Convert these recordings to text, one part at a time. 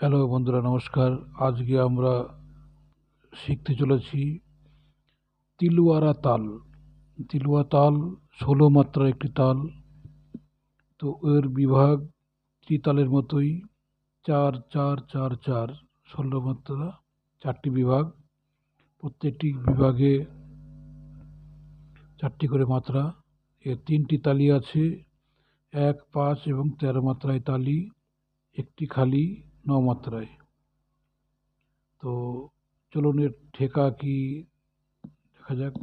Hello বন্ধুরা, নমস্কার। আজকে আমরা শিখতে চলেছি তিলওয়ারা তাল। তিলওয়া তাল ষোলো মাত্রার একটি তাল। তো এর বিভাগ ত্রিতালের মতোই চার চার চার চার, ষোলো মাত্রা, চারটি বিভাগ। প্রত্যেকটি বিভাগে চারটি করে মাত্রা। এর তিনটি তালি আছে, এক, পাঁচ এবং তেরো মাত্রায় তালি, একটি খালি। ন মাত্রায় তো চলুন এর ঠেকা কি দেখা যাক।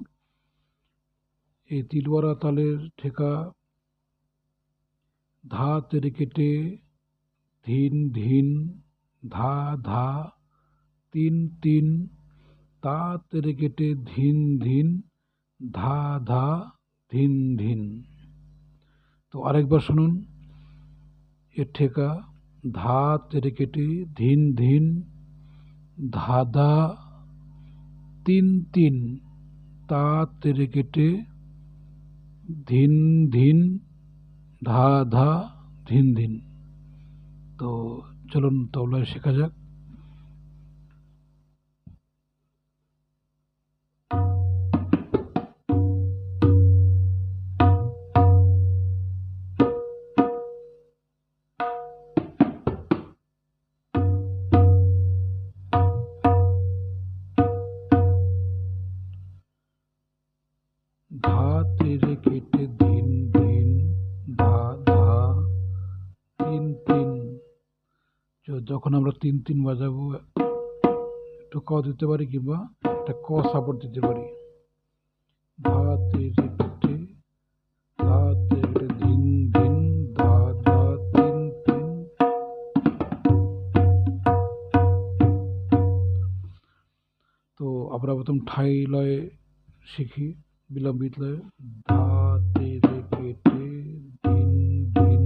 এই তিলওয়ারা তালের ঠেকা ধা তেরে কেটে ধিন ধিন, ধা ধা, তিন তিন তা তেরে কেটে ধিন ধিন, ধা ধা, ধিন ধিন। তো আরেকবার শুনুন, এর ঠেকা ধা তেরে কেটে ধিন ধিন, ধাদা তিন তিন তা তেরে কেটে ধিন ধিন ধা ধা ধিন ধিন। তো চলুন তবলায় শেখা যাক। যখন আমরা তিন তিন বাজাবো, একটু ক দিতে পারি কিংবা একটা ক সাপোর্ট দিতে পারি? তিন তো আমরা প্রথম ঠাই লয়ে শিখি, বিলম্বিত লয়ে। ধা তেরে কেটে ধিন ধিন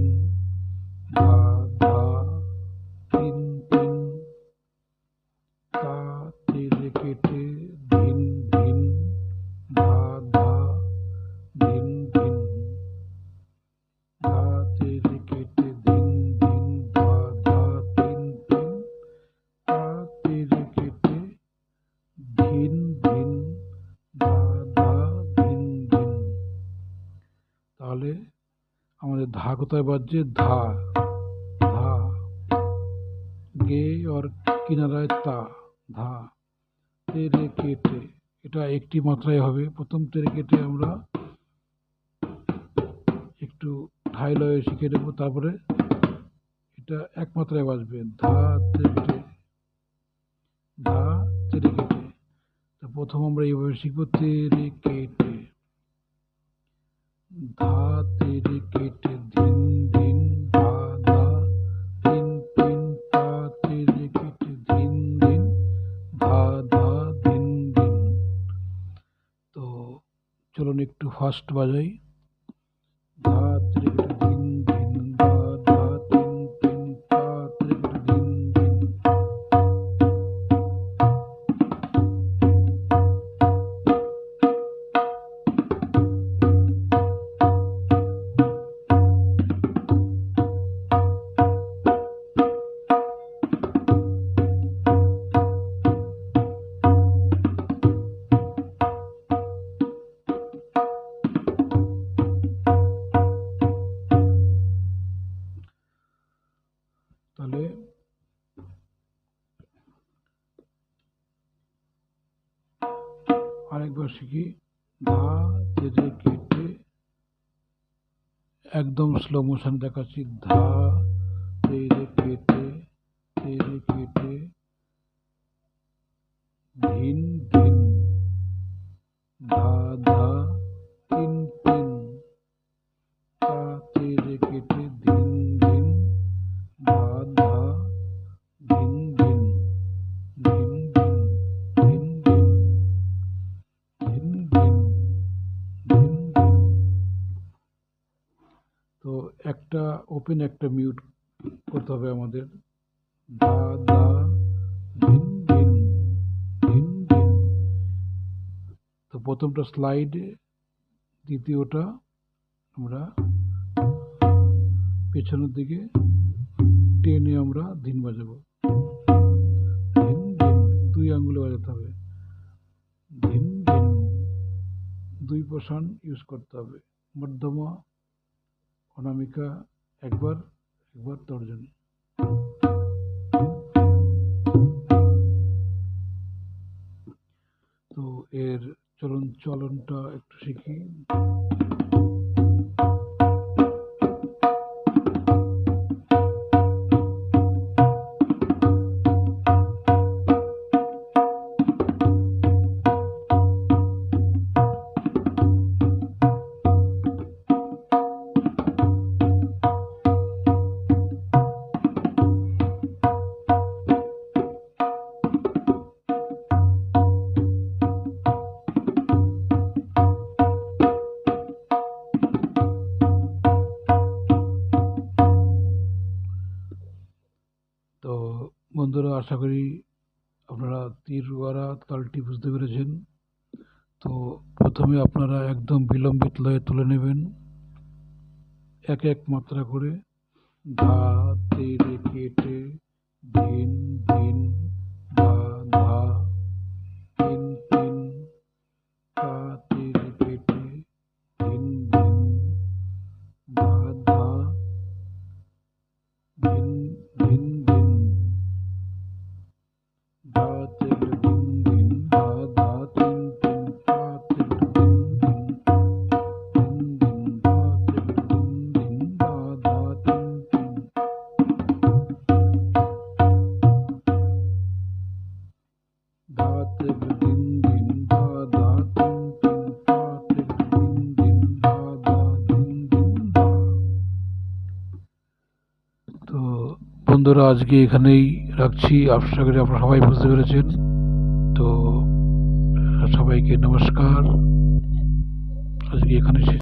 ধা তাহলে আমাদের ধা কোথায় বাজছে ধা ধা। গে আর কিনারায় তা, ধা। তেরে কেটে এটা একটি মাত্রায় হবে। প্রথম তেরে কেটে আমরা একটু ঠাই লয়ে শিখে নেব, তারপরে এটা এক মাত্রায় বাজবে। ধা তেরে ধা তেরে কেটে তো। প্রথম আমরা এইভাবে শিখব তেরে কেটে ধা তেরে কেটে দিন দিন ধা ধা তিন কেটে দিন দিন ধা ধা দিন দিন তো চলুন একটু ফাস্ট বাজাই আরেকবার শিখি। ধা তেরে কেটে, একদম স্লো মোশন দেখাচ্ছি। ধা, তেরে, কেটে তেরে, কেটে, ধিন ধিন। ধা ধা ওপেন একটা মিউট করতে হবে আমাদের। ধিন ধিন ধিন ধিন তো প্রথমটা স্লাইডে দ্বিতীয়টা আমরা পেছনের দিকে টেনে আমরা দিন বাজাবো। বাজাতে হবে। ধিন ধিন দুই পোষণ ইউজ করতে হবে। মধ্যমা, অনামিকা একবার একবার তর্জনী তো এর চলন চলনটা একটু শিখি। বন্ধুরা, আশা করি আপনারা তীরওয়ারা তালটি বুঝতে পেরেছেন। তো প্রথমে আপনারা একদম বিলম্বিত লয়ে তুলে নেবেন। এক এক মাত্রা করে ধা তে কেটে ধিন ধিন ধা ধা বন্ধুরা, আজকে এখানেই রাখছি। আশা করি আপনারা সবাই বুঝতে পেরেছেন। তো, সবাইকে নমস্কার। আজকে এখানে